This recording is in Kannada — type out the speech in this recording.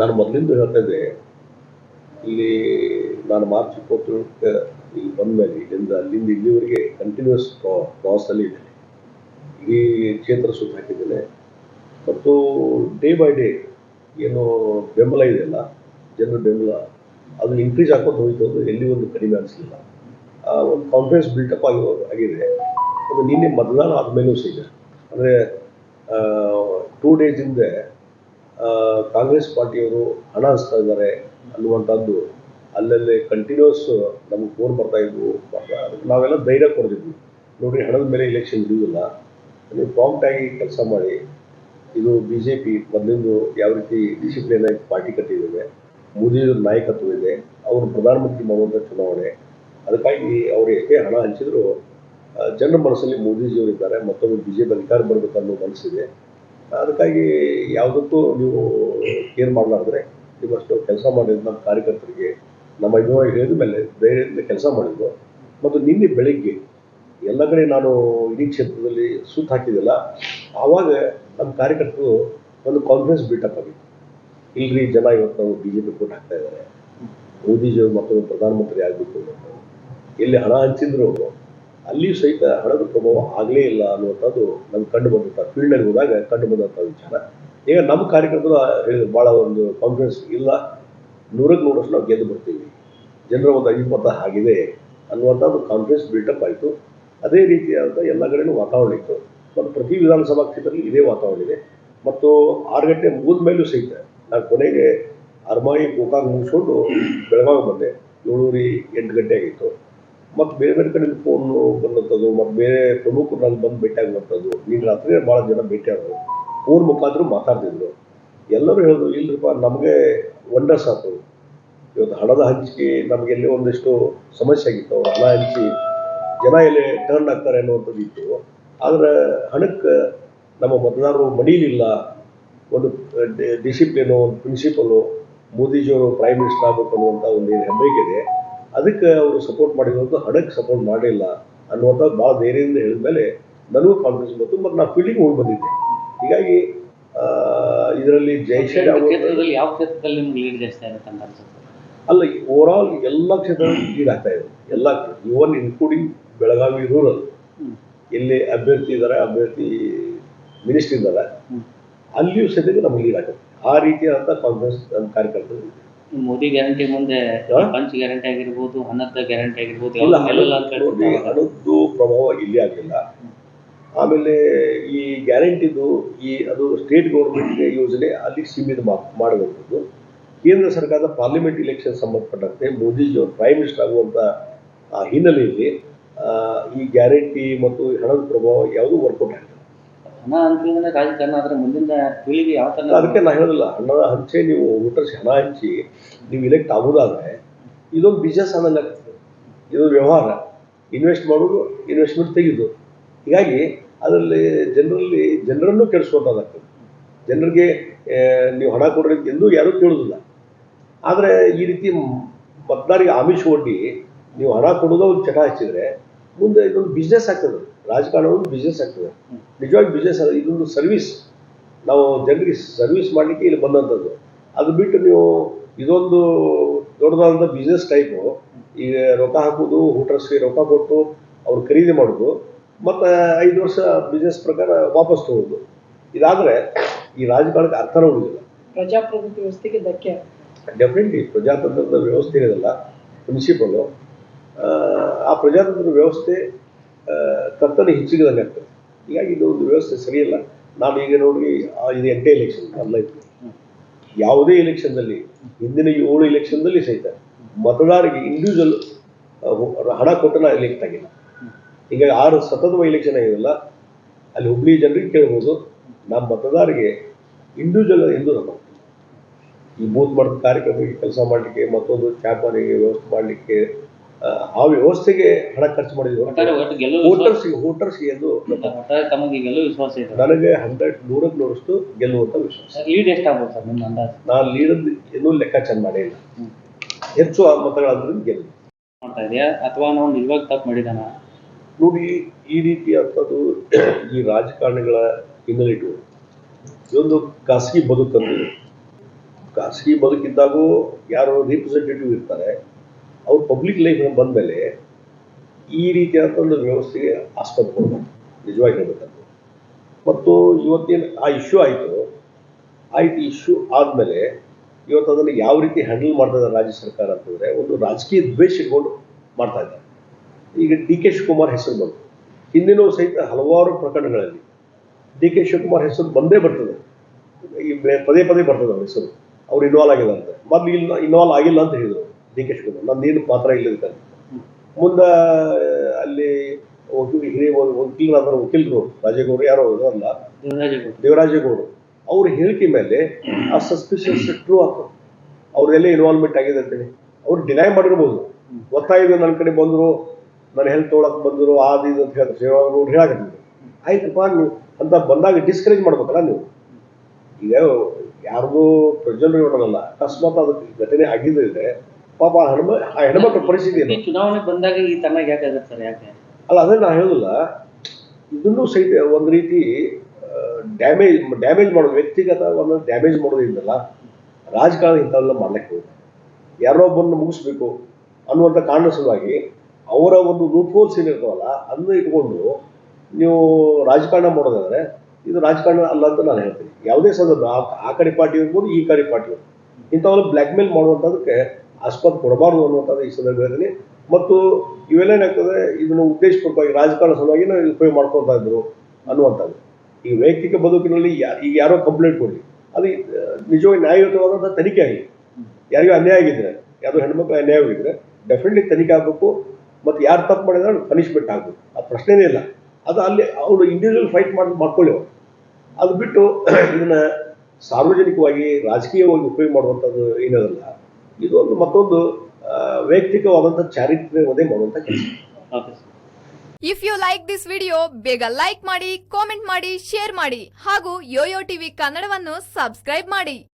ನಾನು ಮೊದಲಿಂದ ಹೇಳ್ತಾ ಇದ್ದೆ, ಇಲ್ಲಿ ನಾನು ಮಾರ್ಚ್ ಇಪ್ಪತ್ತೇಳಕ್ಕೆ ಇಲ್ಲಿ ಬಂದ ಮೇಲೆ ಇಲ್ಲಿಂದ ಅಲ್ಲಿಂದ ಇಲ್ಲಿವರೆಗೆ ಕಂಟಿನ್ಯೂಸ್ ಪ್ರವಾಸದಲ್ಲಿ ಇದ್ದೇನೆ. ಈ ಕ್ಷೇತ್ರ ಸುತ್ತ ಹಾಕಿದ್ದೇನೆ. ಮತ್ತು ಡೇ ಬೈ ಡೇ ಏನು ಬೆಂಬಲ ಇದೆಯಲ್ಲ ಜನರ ಬೆಂಬಲ ಅದು ಇನ್ಕ್ರೀಸ್ ಹಾಕೊಂಡು ಹೋಯ್ತು ಅದು ಎಲ್ಲಿ ಒಂದು ಕಡಿಮೆ ಅನಿಸಲಿಲ್ಲ. ಒಂದು ಕಾನ್ಫಿಡೆನ್ಸ್ ಬಿಲ್ಟಪ್ ಆಗಿ ಆಗಿದೆ. ಅದು ನಿನ್ನೆ ಮತದಾನ ಆದಮೇಲೂ ಸಹ ಅಂದರೆ ಟೂ ಡೇಸ್ ಹಿಂದೆ ಕಾಂಗ್ರೆಸ್ ಪಾರ್ಟಿಯವರು ಹಣ ಹಂಚ್ತಾ ಇದ್ದಾರೆ ಅನ್ನುವಂಥದ್ದು ಅಲ್ಲಲ್ಲಿ ಕಂಟಿನ್ಯೂಸ್ ನಮ್ಗೆ ಫೋನ್ ಬರ್ತಾ ಇದ್ವು. ನಾವೆಲ್ಲ ಧೈರ್ಯ ಕೊಡ್ತಿದ್ವಿ. ನೋಡಿ ಹಣದ ಮೇಲೆ ಇಲೆಕ್ಷನ್ ಹಿಡಿಯೋದಿಲ್ಲ ನೀವು ಪ್ರಾಂಪ್ಟ್ ಆಗಿ ಕೆಲಸ ಮಾಡಿ ಇದು ಬಿ ಜೆ ಪಿ ಮೊದಲಿಂದು ಯಾವ ರೀತಿ ಡಿಸಿಪ್ಲಿನ್ ಆಗಿ ಪಾರ್ಟಿ ಕಟ್ಟಿದ್ದೇವೆ. ಮೋದಿ ನಾಯಕತ್ವ ಇದೆ. ಅವರು ಪ್ರಧಾನಮಂತ್ರಿ ಮಾಡುವಂಥ ಚುನಾವಣೆ. ಅದಕ್ಕಾಗಿ ಅವರು ಎಷ್ಟೇ ಹಣ ಹಂಚಿದ್ರು ಜನರ ಮನಸ್ಸಲ್ಲಿ ಮೋದಿಜಿಯವರು ಇದ್ದಾರೆ. ಮತ್ತೊಮ್ಮೆ ಬಿ ಜೆ ಪಿ ಅಧಿಕಾರ ಬರಬೇಕನ್ನೋ ಮನಸ್ಸಿದೆ. ಅದಕ್ಕಾಗಿ ಯಾವುದಕ್ಕೂ ನೀವು ಏನು ಮಾಡಲಾರ್ದ್ರೆ ನೀವಷ್ಟು ಕೆಲಸ ಮಾಡಿದ್ರು ನಮ್ಮ ಕಾರ್ಯಕರ್ತರಿಗೆ ನಮ್ಮ ಅಭಿಮಾನಿ ಹೇಳಿದ ಮೇಲೆ ಧೈರ್ಯದಿಂದ ಕೆಲಸ ಮಾಡಿದ್ರು ಮತ್ತು ನಿನ್ನೆ ಬೆಳಿಗ್ಗೆ ಎಲ್ಲ ಕಡೆ ನಾನು ಇಡೀ ಕ್ಷೇತ್ರದಲ್ಲಿ ಸುತ್ತ ಹಾಕಿದ್ದಿಲ್ಲ ಆವಾಗ ನಮ್ಮ ಕಾರ್ಯಕರ್ತರು ಒಂದು ಕಾನ್ಫಿಡೆನ್ಸ್ ಬಿಲ್ಟಪ್ ಆಗಿತ್ತು ಇಲ್ರಿ ಜನ ಇವತ್ತು ನಾವು ಬಿ ಜೆ ಪಿ ಕೊಟ್ಟು ಹಾಕ್ತಾ ಇದ್ದಾರೆ. ಮೋದಿಜಿಯವರು ಮತ್ತೊಮ್ಮೆ ಪ್ರಧಾನಮಂತ್ರಿ ಆಗಬೇಕು ಎಲ್ಲಿ ಹಣ ಹಂಚಿದ್ರು ಅಲ್ಲಿಯೂ ಸಹಿತ ಹಣದ ಪ್ರಭಾವ ಆಗಲೇ ಇಲ್ಲ ಅನ್ನುವಂಥದ್ದು ನಮ್ಗೆ ಕಂಡು ಬಂದಂಥ ಫೀಲ್ಡಲ್ಲಿ ಹೋದಾಗ ಕಂಡು ಬಂದಂಥ ವಿಚಾರ. ಈಗ ನಮ್ಮ ಕಾರ್ಯಕ್ರಮದ ಹೇಳಿದ್ರು ಭಾಳ ಒಂದು ಕಾನ್ಫಿಡೆನ್ಸ್ ಇಲ್ಲ. ನೂರಕ್ಕೆ ನೂರಷ್ಟು ನಾವು ಗೆದ್ದು ಬರ್ತೀವಿ. ಜನರ ಒಂದು ಅಭಿಮತ ಆಗಿದೆ ಅನ್ನುವಂಥದ್ದು ಕಾನ್ಫಿಡೆನ್ಸ್ ಬಿಲ್ಟಪ್ ಆಯಿತು. ಅದೇ ರೀತಿಯಾದ ಎಲ್ಲ ಕಡೆಯೂ ವಾತಾವರಣ ಇತ್ತು. ಮತ್ತು ಪ್ರತಿ ವಿಧಾನಸಭಾ ಕ್ಷೇತ್ರದಲ್ಲಿ ಇದೇ ವಾತಾವರಣ ಇದೆ. ಮತ್ತು ಆರು ಗಂಟೆ ಮುಗಿದ ಮೇಲೂ ಸಹಿತ ನಾನು ಕೊನೆಗೆ ಅರ್ಮಾಯಿ ಗೋಕಾಕ್ ಮುಗಿಸ್ಕೊಂಡು ಬೆಳಗಾವಿ ಬಂದೆ. ಏಳೂರಿ ಎಂಟು ಗಂಟೆ ಆಗಿತ್ತು. ಮತ್ತು ಬೇರೆ ಬೇರೆ ಕಡೆಯಿಂದ ಫೋನ್ ಬಂದಂಥದ್ದು ಮತ್ತು ಬೇರೆ ಪ್ರಮುಖರು ನಾನು ಬಂದು ಭೇಟಿ ಆಗುವಂಥದ್ದು ನೀನು ರಾತ್ರಿ ಭಾಳ ಜನ ಭೇಟಿ ಆಗೋದು ಫೋನ್ ಮುಖಾಂತರ ಮಾತಾಡ್ತಿದ್ರು. ಎಲ್ಲರೂ ಹೇಳಿದ್ರು ಇಲ್ಲರಿಪ್ಪ ನಮಗೆ ವಂಡರ್ಸ್ ಆಯ್ತು ಇವತ್ತು ಹಣದ ಹಂಚಿಕೆ ನಮಗೆ ಎಲ್ಲಿ ಒಂದಿಷ್ಟು ಸಮಸ್ಯೆ ಆಗಿತ್ತು. ಹಣ ಹಂಚಿ ಜನ ಎಲ್ಲಿ ಟರ್ನ್ ಆಗ್ತಾರೆ ಅನ್ನುವಂಥದ್ದು ಇತ್ತು. ಆದರೆ ಹಣಕ್ಕೆ ನಮ್ಮ ಮತದಾರರು ಮಡೀಲಿಲ್ಲ. ಒಂದು ಡಿಸಿಪ್ಲಿನು ಒಂದು ಪ್ರಿನ್ಸಿಪಲು ಮೋದಿಜಿಯವರು ಪ್ರೈಮ್ ಮಿನಿಸ್ಟರ್ ಆಗಬೇಕು ಅನ್ನುವಂಥ ಒಂದು ಏನು ಅದಕ್ಕೆ ಅವರು ಸಪೋರ್ಟ್ ಮಾಡಿರೋದು ಹಣಕ್ಕೆ ಸಪೋರ್ಟ್ ಮಾಡಿಲ್ಲ ಅನ್ನುವಂಥ ಭಾಳ ಧೈರ್ಯದಿಂದ ಹೇಳಿದ ಮೇಲೆ ನನಗೂ ಕಾನ್ಫಿಡೆನ್ಸ್ ಬಂತು ಮತ್ತು ನಾನು ಫೀಲ್ಡಿಗೆ ಹೋಗಿ ಬಂದಿದ್ದೆ. ಹೀಗಾಗಿ ಇದರಲ್ಲಿ ಅವರು- ಕ್ಷೇತ್ರದಲ್ಲಿ ಯಾವ ಕ್ಷೇತ್ರದಲ್ಲಿ ನಿಮ್ಗೆ ಲೀಡ್ ಜಾಸ್ತಿ ಆಗುತ್ತೆ ಅಂತ ಅನ್ಸುತ್ತೆ? ಅಲ್ಲ ಓವರ್ ಆಲ್ ಎಲ್ಲ ಕ್ಷೇತ್ರದಲ್ಲಿ ಲೀಡ್ ಆಗ್ತಾ ಇದೆ. ಎಲ್ಲ ಇವನ್ ಇನ್ಕ್ಲೂಡಿಂಗ್ ಬೆಳಗಾವಿ ರೂರಲ್ ಇಲ್ಲಿ ಎಲ್ಲಿ ಅಭ್ಯರ್ಥಿ ಇದ್ದಾರೆ ಅಭ್ಯರ್ಥಿ ಮಿನಿಸ್ಟರ್ ಇದ್ದಾರೆ. ಅಲ್ಲಿಯೂ ಸದ್ಯಕ್ಕೆ ನಮ್ಗೆ ಲೀಡ್ ಆಗುತ್ತೆ. ಆ ರೀತಿಯಾದಂಥ ಕಾನ್ಫಿಡೆನ್ಸ್ ನಮ್ಮ ಮೋದಿ ಗ್ಯಾರಂಟಿ ಮುಂದೆ? ಪಂಚ್ ಗ್ಯಾರಂಟಿ ಆಗಿರ್ಬೋದು ಹಣದ ಗ್ಯಾರಂಟಿ ಆಗಿರ್ಬೋದು ಹಣದ್ದು ಪ್ರಭಾವ ಇಲ್ಲಿ ಆಗಲಿಲ್ಲ. ಆಮೇಲೆ ಈ ಗ್ಯಾರಂಟಿದು ಈ ಅದು ಸ್ಟೇಟ್ ಗೌರ್ಮೆಂಟ್ಗೆ ಯೋಜನೆ ಅಲ್ಲಿ ಸೀಮಿತ ಮಾ- ಮಾಡುವಂಥದ್ದು ಕೇಂದ್ರ ಸರ್ಕಾರದ ಪಾರ್ಲಿಮೆಂಟ್ ಇಲೆಕ್ಷನ್ ಸಂಬಂಧಪಟ್ಟಂತೆ ಮೋದಿಜಿ ಅವರು ಪ್ರೈಮ್ ಮಿನಿಸ್ಟರ್ ಆಗುವಂಥ ಆ ಹಿನ್ನೆಲೆಯಲ್ಲಿ ಈ ಗ್ಯಾರಂಟಿ ಮತ್ತು ಹಣದ ಪ್ರಭಾವ ಯಾವುದೂ ವರ್ಕೌಟ್ ಆಗಿಲ್ಲ ಹಣ ಹಂಚಿದ್ರೆ ರಾಜಕಾರಣ ಆದ್ರೆ ಮುಂದಿನ ಪೀಳಿಗೆ ಯಾವ ತರ ಅದಕ್ಕೆ ನಾ ಹೇಳೋದಿಲ್ಲ. ಹಣದ ಹಂಚೆ ನೀವು ವೋಟರ್ಸ್ ಹಣ ಹಂಚಿ ನೀವು ಇಲೆಕ್ಟ್ ಆಗೋದಾದ್ರೆ ಇದೊಂದು ಬಿಸ್ನೆಸ್ ಆಮೇಲೆ ಆಗ್ತದೆ. ಇದೊಂದು ವ್ಯವಹಾರ. ಇನ್ವೆಸ್ಟ್ ಮಾಡೋದು ಇನ್ವೆಸ್ಟ್ಮೆಂಟ್ ತೆಗೆದು. ಹೀಗಾಗಿ ಅದರಲ್ಲಿ ಜನರಲ್ಲಿ, ಜನರನ್ನು ಕೆಡಿಸುವಂಥದ್ದಾಗ್ತದೆ ಜನರಿಗೆ ನೀವು ಹಣ ಕೊಡ್ರಿ ಎಂದೂ ಯಾರೂ ಕೇಳೋದಿಲ್ಲ. ಆದರೆ ಈ ರೀತಿ ಮತದಾರಿಗೆ ಆಮಿಷ ಒಡ್ಡಿ ನೀವು ಹಣ ಕೊಡೋದು ಒಂದು ಚಟ ಹಚ್ಚಿದರೆ ಮುಂದೆ ಇದೊಂದು ಬಿಸ್ನೆಸ್ ಆಗ್ತದೆ ರಾಜಕಾರಣ ಒಂದು ಬಿಸ್ನೆಸ್ ಆಗ್ತದೆ. ನಿಜವಾಗಿ ಬಿಸ್ನೆಸ್ ಇದೊಂದು ಸರ್ವಿಸ್ ನಾವು ಜನರಿಗೆ ಸರ್ವಿಸ್ ಮಾಡಲಿಕ್ಕೆ ಇಲ್ಲಿ ಬಂದಂಥದ್ದು. ಅದು ಬಿಟ್ಟು ನೀವು ಇದೊಂದು ದೊಡ್ಡದಾದಂಥ ಬಿಸ್ನೆಸ್ ಟೈಪು ಈಗ ರೊಕ್ಕ ಹಾಕೋದು ಹೋಟರ್ಸ್ಗೆ ರೊಕ್ಕ ಕೊಟ್ಟು ಅವ್ರು ಖರೀದಿ ಮಾಡೋದು ಮತ್ತು ಐದು ವರ್ಷ ಬಿಸ್ನೆಸ್ ಪ್ರಕಾರ ವಾಪಸ್ ತಗೊಳ್ಳೋದು ಇದಾದರೆ ಈ ರಾಜಕಾರಣಕ್ಕೆ ಅರ್ಥನೇ ಉಳಿದಿಲ್ಲ. ಪ್ರಜಾಪ್ರಭುತ್ವ ವ್ಯವಸ್ಥೆಗೆ ಧಕ್ಕೆ. ಡೆಫಿನೆಟ್ಲಿ ಪ್ರಜಾತಂತ್ರದ ವ್ಯವಸ್ಥೆ ಇರೋದಲ್ಲ ಪ್ರಿನ್ಸಿಪಲು ಆ ಪ್ರಜಾತಂತ್ರದ ವ್ಯವಸ್ಥೆ ಆ, ಕರ್ತನ ಹೆಚ್ಚಿಗದಂಗೆ ಆಗ್ತದೆ. ಹೀಗಾಗಿ ಇದು ಒಂದು ವ್ಯವಸ್ಥೆ ಸರಿಯಿಲ್ಲ ನಾನು ಈಗ ನೋಡಿ ಇದು ಎಂಟೇ ಎಲೆಕ್ಷನ್ ಅಲ್ಲ ಇತ್ತು ಯಾವುದೇ ಎಲೆಕ್ಷನ್ದಲ್ಲಿ ಹಿಂದಿನ ಏಳು ಎಲೆಕ್ಷನ್ದಲ್ಲಿ ಸಹಿತ ಮತದಾರರಿಗೆ ಇಂಡಿವಿಜುವಲ್ ಹಣ ಕೊಟ್ಟು ನಾನು ಎಲೆಕ್ಟ್ ಆಗಿಲ್ಲ. ಹೀಗಾಗಿ ಆರು ಸತತವ ಎಲೆಕ್ಷನ್ ಆಗಿರಲ್ಲ ಅಲ್ಲಿ ಹುಬ್ಳಿ ಜನರಿಗೆ ಕೇಳ್ಬೋದು ನಮ್ಮ ಮತದಾರರಿಗೆ ಇಂಡಿವಿಜುವಲ್ ಎಂದು ನಮ್ಮ ಈ ಬೂತ್ ಮಟ್ಟದ ಕಾರ್ಯಕ್ರಮಕ್ಕೆ ಕೆಲಸ ಮಾಡಲಿಕ್ಕೆ ಮತ್ತೊಂದು ಚಾಪಾನಿಗೆ ವ್ಯವಸ್ಥೆ ಮಾಡಲಿಕ್ಕೆ ಆ ವ್ಯವಸ್ಥೆಗೆ ಹಣ ಖರ್ಚು ಮಾಡಿದ್ವಿ ವೋಟರ್ಸ್ಗೆ ವೋಟರ್ಸ್ಗೆ ಎಂದು ತಮಗೆ ಗೆಲ್ಲುವ ವಿಶ್ವಾಸ ಇದೆ. ನನಗೆ ಹಂಡ್ರೆಡ್ ನೂರಕ್ಕೆ ನೂರಷ್ಟು ಗೆಲ್ಲುವಂತ ವಿಶ್ವಾಸ. ಲೀಡ್ ಎಷ್ಟಾಗ್ಬೋದು ಸರ್ ನಿಮ್ಮ ಅಂದಾಜು? ನಾನು ಲೀಡ್ ಏನೂ ಲೆಕ್ಕಾಚಾರ ಮಾಡಿಲ್ಲ ಹೆಚ್ಚು ಆ ಮತಗಳಾದ್ರಿಂದ ಗೆಲ್ಲ ಮಾಡ್ತಾ ಇದೆಯಾ? ಅಥವಾ ನಾವು ಇವಾಗ ತಪ್ಪು ಮಾಡಿದಾನ? ನೋಡಿ ಈ ರೀತಿಯಾದಂಥದ್ದು ಈ ರಾಜಕಾರಣಿಗಳ ಹಿನ್ನೆಲೆ ಇಟ್ಟು ಇದೊಂದು ಖಾಸಗಿ ಬದುಕಂದು ಖಾಸಗಿ ಬದುಕಿದ್ದಾಗೂ ಯಾರೋ ರಿಪ್ರೆಸೆಂಟೇಟಿವ್ ಇರ್ತಾರೆ. ಅವ್ರು ಪಬ್ಲಿಕ್ ಲೈಫ್ ಬಂದಮೇಲೆ ಈ ರೀತಿಯಾದಂಥ ಒಂದು ವ್ಯವಸ್ಥೆಗೆ ಆಸ್ಪದ ನಿಜವಾಗಿ ಹೇಳ್ಬೇಕಂತ ಮತ್ತು ಇವತ್ತಿನ ಆ ಇಶ್ಯೂ ಆಯಿತು. ಆಯ್ತು ಇಶ್ಯೂ ಆದಮೇಲೆ ಇವತ್ತು ಅದನ್ನು ಯಾವ ರೀತಿ ಹ್ಯಾಂಡಲ್ ಮಾಡ್ತಾ ಇದ್ದಾರೆ ರಾಜ್ಯ ಸರ್ಕಾರ ಅಂತಂದರೆ ಒಂದು ರಾಜಕೀಯ ದ್ವೇಷ ಇಟ್ಕೊಂಡು ಮಾಡ್ತಾ ಇದ್ದಾರೆ. ಈಗ ಡಿ ಕೆ ಶಿವಕುಮಾರ್ ಹೆಸರು ಬಂತು. ಹಿಂದಿನೂ ಸಹಿತ ಹಲವಾರು ಪ್ರಕರಣಗಳಲ್ಲಿ ಡಿ ಕೆ ಶಿವಕುಮಾರ್ ಹೆಸರು ಬಂದೇ ಬರ್ತದೆ. ಈ ಪದೇ ಪದೇ ಬರ್ತದೆ ಅವ್ರ ಹೆಸರು. ಅವ್ರು ಇನ್ವಾಲ್ವ್ ಆಗಿಲ್ಲ ಅಂತ. ಮೊದಲು ಇಲ್ಲ ಇನ್ವಾಲ್ವ್ ಆಗಿಲ್ಲ ಅಂತ ಹೇಳಿದ್ರು. ಡಿ ಕೆ ಶಿವಕುಮಾರ್ ನಂದೇನು ಪಾತ್ರ ಇಲ್ಲದ ಮುಂದೆ ಅಲ್ಲಿ ಹಿರಿಯ ವಕೀಲರಾದ ವಕೀಲರು ರಾಜೇಗೌಡರು ಯಾರೋ ಅಲ್ಲ ದೇವರಾಜೇಗೌಡ. ದೇವರಾಜೇಗೌಡರು ಅವ್ರ ಹೇಳಿಕೆ ಮೇಲೆ ಆ ಸಸ್ಪಿಷಿಯಸ್ ಟ್ರೂ ಆಗ್ತದೆ ಅವ್ರದೆಲ್ಲ ಇನ್ವಾಲ್ವ್ಮೆಂಟ್ ಆಗಿದೆ ಅಂತೇಳಿ ಅವ್ರು ಡಿನೈ ಮಾಡಿರ್ಬೋದು. ಗೊತ್ತಾಯ್ತು ನನ್ನ ಕಡೆ ಬಂದರು ನನ್ನ ಹೆಲ್ತ್ ತೊಗೊಳಕ್ ಬಂದರು ಅದು ಇದು ಅಂತ ಹೇಳ್ತಾರೆ. ಶ್ರೀರಾಮಗೌಡರು ಹೇಳಕತ್ತಿದ್ರು. ಆಯ್ತಪ್ಪ ನೀವು ಅಂತ ಬಂದಾಗ ಡಿಸ್ಕರೇಜ್ ಮಾಡ್ಬೇಕಲ್ಲ ನೀವು. ಈಗ ಯಾರಿಗೂ ಪ್ರಜ್ವಲ್ ಅಕಸ್ಮಾತ್ ಅದಕ್ಕೆ ಘಟನೆ ಆಗಿದ್ರೆ ಪಾಪ ಆ ಹೆಣ್ಮ ಆ ಹೆಣ್ಮಕ್ಳ ಪರಿಸ್ಥಿತಿ ಏನು? ಚುನಾವಣೆ ಬಂದಾಗ ಈ ತನ್ನಾಗ ಯಾಕೆ ಆಗತ್ತೆ ಸರ್ ಯಾಕೆ? ಅಲ್ಲ ಅದನ್ನ ನಾ ಹೇಳುದಿಲ್ಲ ಇದನ್ನು ಸಹಿತ ಒಂದು ರೀತಿ ಡ್ಯಾಮೇಜ್ ಡ್ಯಾಮೇಜ್ ಮಾಡೋದು ವ್ಯಕ್ತಿಗತ ಒಂದು ಡ್ಯಾಮೇಜ್ ಮಾಡೋದ್ರಿಂದಲ್ಲ ರಾಜಕಾರಣ ಇಂಥವೆಲ್ಲ ಮಾಡ್ಲಿಕ್ಕೆ ಹೋಗುತ್ತೆ. ಯಾರೋ ಒಬ್ಬರನ್ನು ಮುಗಿಸ್ಬೇಕು ಅನ್ನುವಂಥ ಕಾರಣ ಸಲುವಾಗಿ ಅವರ ಒಂದು ಲೂಪೋಲ್ಸ್ ಏನಿರ್ತಾವಲ್ಲ ಅದನ್ನ ಇಟ್ಕೊಂಡು ನೀವು ರಾಜಕಾರಣ ಮಾಡೋದಾದ್ರೆ ಇದು ರಾಜಕಾರಣ ಅಲ್ಲ ಅಂತ ನಾನು ಹೇಳ್ತೀನಿ. ಯಾವುದೇ ಸಂದರ್ಭ ಆ- ಆ ಕಡೆ ಪಾರ್ಟಿ ಇರ್ಬೋದು ಈ ಕಡೆ ಪಾರ್ಟಿ ಇರ್ಬೋದು. ಇಂಥವೆಲ್ಲ ಬ್ಲ್ಯಾಕ್ ಮೇಲ್ ಮಾಡುವಂಥದ್ದಕ್ಕೆ ಆಸ್ಪದ ಕೊಡಬಾರ್ದು ಅನ್ನುವಂಥದ್ದು ಈ ಸಂದರ್ಭದಲ್ಲಿ. ಮತ್ತು ಇವೆಲ್ಲೇನಾಗ್ತದೆ ಇದನ್ನು ಉದ್ದೇಶಪೂರ್ವಕವಾಗಿ ರಾಜಕಾರಣ ಸಲುವಾಗಿ ನಾವು ಉಪಯೋಗ ಮಾಡ್ಕೊತಾ ಇದ್ರು ಅನ್ನುವಂಥದ್ದು. ಈ ವೈಯಕ್ತಿಕ ಬದುಕಿನಲ್ಲಿ ಈಗ ಯಾರೋ ಕಂಪ್ಲೇಂಟ್ ಕೊಡಲಿ. ಅದು ನಿಜವಾಗಿ ನ್ಯಾಯಯುತವಾದಂಥ ತನಿಖೆ ಆಗಲಿ ಯಾರಿಗೂ ಅನ್ಯಾಯ ಆಗಿದ್ರೆ ಯಾರೋ ಹೆಣ್ಮಕ್ಳು ಅನ್ಯಾಯ ಆಗಿದ್ರೆ ಡೆಫಿನೆಟ್ಲಿ ತನಿಖೆ ಆಗಬೇಕು. ಮತ್ತು ಯಾರು ತಪ್ಪು ಮಾಡಿದ್ರೆ ಪನಿಷ್ಮೆಂಟ್ ಆಗಬೇಕು. ಆ ಪ್ರಶ್ನೆನೇ ಇಲ್ಲ. ಅದು ಅಲ್ಲಿ ಅವರು ಇಂಡಿವಿಜುವಲ್ ಫೈಟ್ ಮಾಡಿ ಮಾಡ್ಕೊಳ್ಳಿ ಅದು ಬಿಟ್ಟು ಇದನ್ನು ಸಾರ್ವಜನಿಕವಾಗಿ ರಾಜಕೀಯವಾಗಿ ಉಪಯೋಗ ಮಾಡುವಂಥದ್ದು ಏನದಲ್ಲ ಇದು ಒಂದು ಮತ್ತೊಂದು ಆ, ವೈಯಕ್ತಿಕವಾದಂಥ ಚಾರಿತ್ರ್ಯವದೇ ಮಾಡುವಂಥ ಕೆಲಸ. If you like this video ಬೇಗ ಲೈಕ್ ಮಾಡಿ ಕಾಮೆಂಟ್ ಮಾಡಿ ಶೇರ್ ಮಾಡಿ ಹಾಗೂ ಯೋಯೋ ಟಿವಿ ಕನ್ನಡವನ್ನು ಸಬ್ಸ್ಕ್ರೈಬ್ ಮಾಡಿ.